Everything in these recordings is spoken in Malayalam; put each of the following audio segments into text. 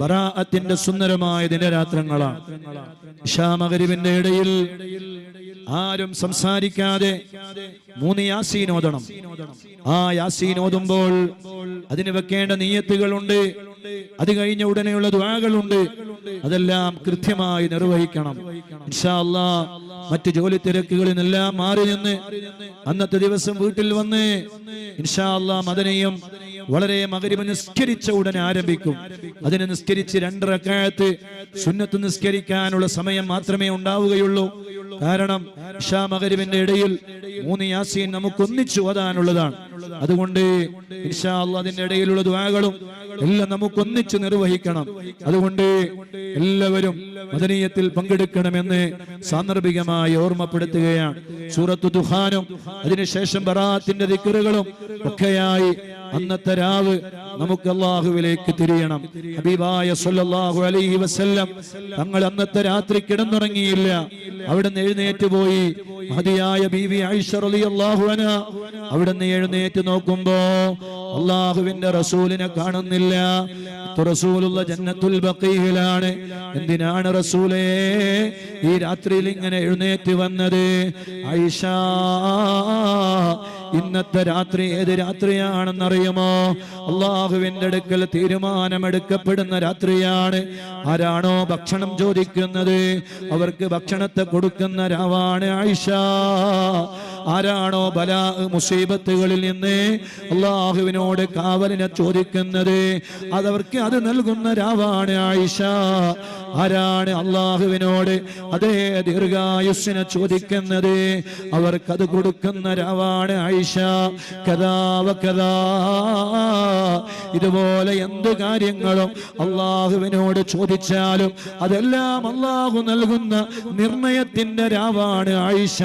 ബറാഅത്തിന്റെ സുന്ദരമായ ദിനരാത്രങ്ങളാണ് ഇഷാമകരിവിന്റെ ഇടയിൽ ആരും സംസാരിക്കാതെ മൂന്ന് യാസീൻ ഓതണം. ആ യാസീൻ ഓതുമ്പോൾ അതിന് വെക്കേണ്ട നീയത്തുകളുണ്ട്. അത് കഴിഞ്ഞ ഉടനെയുള്ള ദ്വാകളുണ്ട് അതെല്ലാം കൃത്യമായി നിർവഹിക്കണം. ഇൻഷാ അല്ലാ മറ്റ് ജോലി തിരക്കുകളിൽ നിന്നെല്ലാം മാറി നിന്ന് അന്നത്തെ ദിവസം വീട്ടിൽ വന്ന് ഇൻഷാ അല്ലാ മദനയും വളരെ മകരിമ നിസ്കരിച്ച ഉടനെ ആരംഭിക്കും. അതിനെ നിസ്കരിച്ച് രണ്ടരക്കാലത്ത് സുന്നത്ത് നിസ്കരിക്കാനുള്ള സമയം മാത്രമേ ഉണ്ടാവുകയുള്ളൂ. കാരണം ഇഷാ മകരിവിന്റെ ഇടയിൽ മൂന്ന് യാസീൻ നമുക്ക് ഒന്നിച്ചു ഓതാനുള്ളതാണ്. അതുകൊണ്ട് ഇൻഷാ അള്ളാഹ് അതിന്റെ ഇടയിലുള്ള ദ്വാകളും എല്ലാം നമുക്ക് ഒന്നിച്ചു നിർവഹിക്കണം. അതുകൊണ്ട് എല്ലാവരും മദനീയത്തിൽ പങ്കെടുക്കണമെന്ന് സാന്ദർഭികമായി ഓർമ്മപ്പെടുത്തുകയാണ്. സൂറത്തു ദുഹാനും അതിനുശേഷം ബറാത്തിന്റെ ദിക്കറുകളും ഒക്കെയായി അന്നത്തെ രാവ് നമുക്ക് അള്ളാഹുവിലേക്ക് തിരിയണം. ഹബീബായ സല്ലല്ലാഹു അലൈഹി വസല്ലം തങ്ങൾ അന്നത്തെ രാത്രി കിടന്നുറങ്ങിയില്ല. അവിടുന്ന് എഴുന്നേറ്റ് പോയി മഹതിയായ ബീവി റളിയല്ലാഹു അൻഹ. അവിടുന്ന് എഴുന്നേറ്റ് നോക്കുമ്പോ അള്ളാഹുവിന്റെ റസൂലിനെ കാണുന്നില്ല. റസൂലുള്ള ജന്നത്തുൽ ബക്കീഹിലാണ് എന്തിനാണ് റസൂലേ ഈ രാത്രിയിൽ ഇങ്ങനെ എഴുന്നേറ്റ് വന്നത്? ആയിഷ ഇന്നത്തെ രാത്രി ഏത് രാത്രിയാണെന്നറിയുമോ? അള്ളാഹുവിന്റെ അടുക്കൽ തീരുമാനമെടുക്കപ്പെടുന്ന രാത്രിയാണ്. ആരാണോ ഭക്ഷണം ചോദിക്കുന്നത്? അവർക്ക് ഭക്ഷണത്തെ കൊടുക്കുന്ന രാവാണ് ആയിഷ. ആരാണോ ബലാ മുസീബത്തുകളിൽ നിന്ന് അള്ളാഹുവിനോട് കാവലിനെ ചോദിക്കുന്നത്? അതവർക്ക് അത് നൽകുന്ന രാവാണ് ആയിഷ. ആരാണ് അള്ളാഹുവിനോട് അതേ ദീർഘായുസ്സിനെ ചോദിക്കുന്നത്? അവർക്കത് കൊടുക്കുന്ന രാവാണ് ആയിഷ. കഥാവ കഥാ. ഇതുപോലെ എന്ത് കാര്യങ്ങളും അള്ളാഹുവിനോട് ചോദിച്ചാലും അതെല്ലാം അള്ളാഹു നൽകുന്ന നിർണയത്തിന്റെ രാവാണ് ആയിഷ.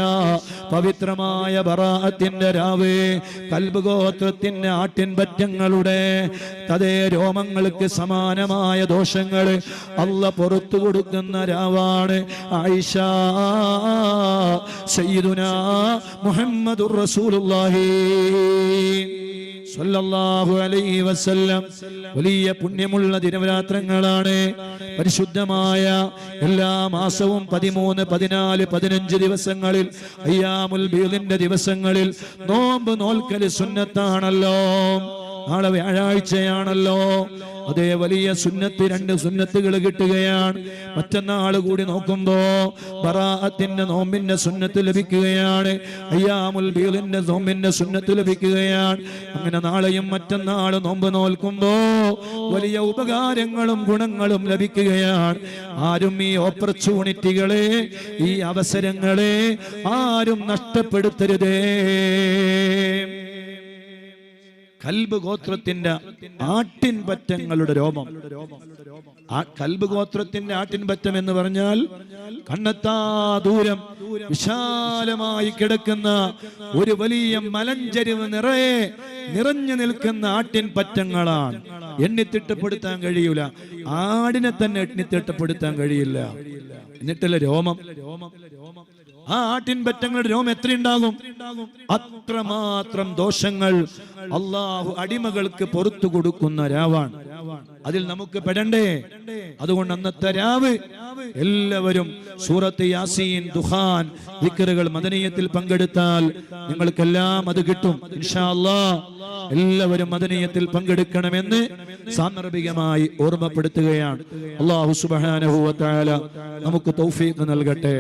പവിത്രമായ ബറാഅത്തിന്റെ രാവ് കൽബുഗോത്രത്തിന്റെ ആട്ടിൻ പറ്റങ്ങളുടെ തതേ രോമങ്ങൾക്ക് സമാനമായ ദോഷങ്ങൾ അല്ല പുറത്തു കൊടുക്കുന്ന രാവാണ് ആയിഷ. സയ്യിദുന മുഹമ്മദുർ റസൂലുള്ളാഹി. സല്ലല്ലാഹു അലൈഹി വസല്ലം. വലിയ പുണ്യമുള്ള ദിനരാത്രങ്ങളാണ്. പരിശുദ്ധമായ എല്ലാ മാസവും പതിമൂന്ന് പതിനാല് പതിനഞ്ച് ദിവസങ്ങളിൽ അയ്യാമുൽ ബീദിന്റെ ദിവസങ്ങളിൽ നോമ്പ് നോൽക്കൽ സുന്നത്താണല്ലോ. നാളെ വ്യാഴാഴ്ചയാണല്ലോ. അതേ വലിയ സുന്നത്ത് രണ്ട് സുന്നത്തുകൾ കിട്ടുകയാണ്. മറ്റന്നാൾ കൂടി നോക്കുമ്പോ ബറാഅത്തിന്റെ നോമ്പിന്റെ സുന്നത്ത് ലഭിക്കുകയാണ്. അയ്യാമുൽ ബീലിന്റെ നോമ്പിന്റെ സുന്നത്ത് ലഭിക്കുകയാണ്. അങ്ങനെ നാളെയും മറ്റന്നാൾ നോമ്പ് നോൽക്കുമ്പോ വലിയ ഉപകാരങ്ങളും ഗുണങ്ങളും ലഭിക്കുകയാണ്. ആരും ഈ ഓപ്പർച്യൂണിറ്റികളെ ഈ അവസരങ്ങളെ ആരും നഷ്ടപ്പെടുത്തരുതേ. കൽബ് ഗോത്രത്തിന്റെ ആട്ടിൻപറ്റങ്ങളുടെ രോമം. ആ കൽബ് ഗോത്രത്തിന്റെ ആട്ടിൻപറ്റം എന്ന് പറഞ്ഞാൽ കണ്ണത്താ ദൂരം വിശാലമായി കിടക്കുന്ന ഒരു വലിയ മലഞ്ചരിവ് നിറയെ നിറഞ്ഞു നിൽക്കുന്ന ആട്ടിൻപറ്റങ്ങളാണ് എണ്ണിത്തിട്ടപ്പെടുത്താൻ കഴിയൂല. ആടിനെ തന്നെ എണ്ണിത്തിട്ടപ്പെടുത്താൻ കഴിയില്ല. എന്നിട്ടല്ല രോമം? ആ ആട്ടിൻ പറ്റങ്ങളുടെ രോമം എത്രയുണ്ടാകും? അത്രമാത്രം ദോഷങ്ങൾ അള്ളാഹു അടിമകൾക്ക് പുറത്തു കൊടുക്കുന്ന രാവാണ്. അതിൽ നമുക്ക് പെടണ്ടേ? അതുകൊണ്ട് അന്നത്തെ രാവ് എല്ലാവരും സൂറത്ത് യാസീൻ ദുഹാൻ വിക്കറുകൾ മദനീയത്തിൽ പങ്കെടുത്താൽ നിങ്ങൾക്കെല്ലാം അത് കിട്ടും. എല്ലാവരും മദനീയത്തിൽ പങ്കെടുക്കണമെന്ന് സാന്ദർഭികമായി ഓർമ്മപ്പെടുത്തുകയാണ്. അള്ളാഹു സുബാനഹുവ നമുക്ക് തൗഫീഖ് നൽകട്ടെ.